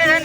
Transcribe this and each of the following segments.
सगळेजण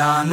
शान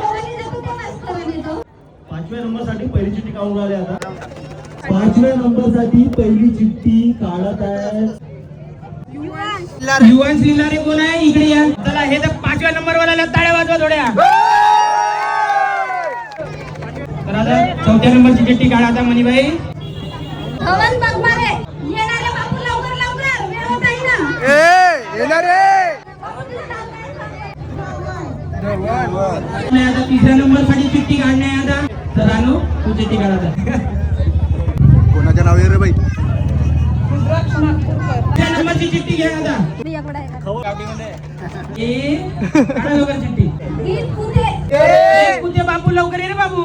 मास्तराने तो? पाचव्या नंबरसाठी पहिली चिठ्ठी काढून राहिले आता. पाचव्या नंबरसाठी पहिली चिठ्ठी काढत आहे. युवन श्रीलारे कोण आहे? इकडे या. चला हे तर पाचव्या नंबर वाला टाळ्या वाजवा थोड्या. तर आता चौथ्या नंबरची चिठ्ठी काढा आता मणीबाई बघमारे येणारे बापू लवकर लवकर वेळ होत आहे ना आणि आता तिसऱ्या नंबरसाठी चिठ्ठी काढणे आता. तर अनु तू चिठ्ठी काढ कोणाच्या नावे रे बाई? त्या नंबरची चिठ्ठी घ्या आता. ए लवकर चिठ्ठी. कुठे बापू लवकर ये रे बाबू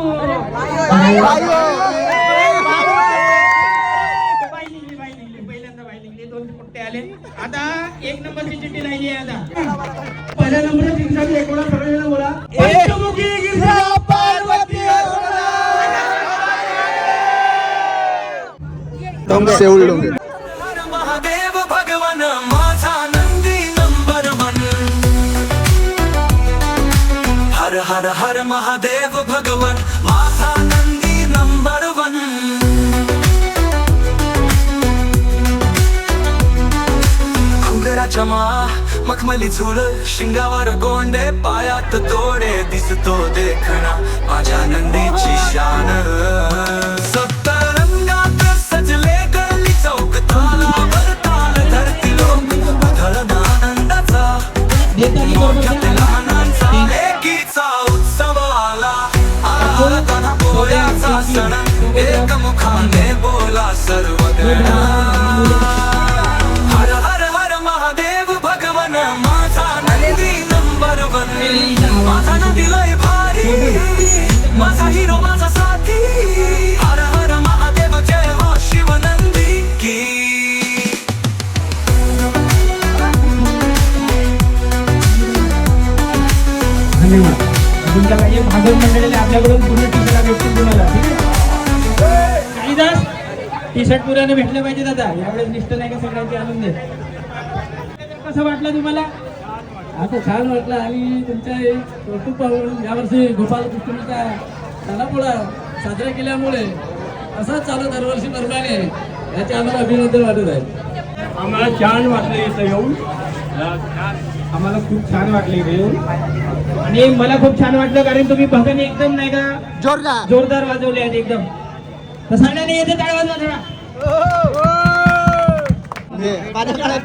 बाई निघली बाई निघली पहिल्यांदा बाई निघली दोन पुट्टे आले आता एक नंबरची चिठ्ठी राहिली आहे आता. पहिल्या नंबरची चिठ्ठी एकोणा सगळ्यांना बोला. पंचमुखी गिरजा पार्वती सेवळ डोंगर. हर महादेव भगवन माझा नंदी नंबर वन. हर हर हर महादेव भगवन घुंगराच्या मखमली झुल शिंगावर गोंडे पायात तोडे दिसतो देखणा माझ्या नंदीची शान. सप्त रंगात सजले गल्ली चौक तालावर ताल धरती लोक उधळण आनंदाचा मोठ्यात लहानांचा एकीचा उत्सव आला आला ताना पोळ्याचा सण एकमुखाने बोला सर्वगण माझा लय भारी. माझा हिरो माझा साथी. हर हर महादेव जय हो की. धन्यवाद. तुमच्या काही मंडळीने आपल्याकडून पूर्ण टीचरला भेटतील तुम्हाला. ठीक आहे? कालिदास टी शर्ट पुराने भेटले पाहिजे दादा यावेळेस लिस्ट नाही का सगळ्यांची आणून दे कसं वाटलं तुम्हाला? आता छान वाटलं आणि तुमच्या कौतुक पाहून यावर्षी गोपालकृष्णचा सणापोळा साजरा केल्यामुळे असाच चालू दरवर्षी प्रमाणे याचे आम्हाला अभिनंदन वाटत आहे. आम्हाला छान वाटलं इथं येऊन. आम्हाला खूप छान वाटलं इथे येऊन. आणि मला खूप छान वाटलं कारण तुम्ही भजन एकदम नाही का? जोरदार. जोरदार वाजवले आहेत एकदम. तर सगळ्यांनी येते टाळ वाजवा थोडा दुसऱ्याला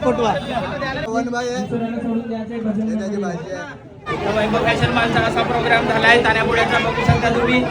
सोडून द्यायचंय भजन त्याची भाजी आहे. वैभव फॅशन मालचा असा प्रोग्राम झालाय. ताण्यापुड्याचा बघू शकता तुम्ही.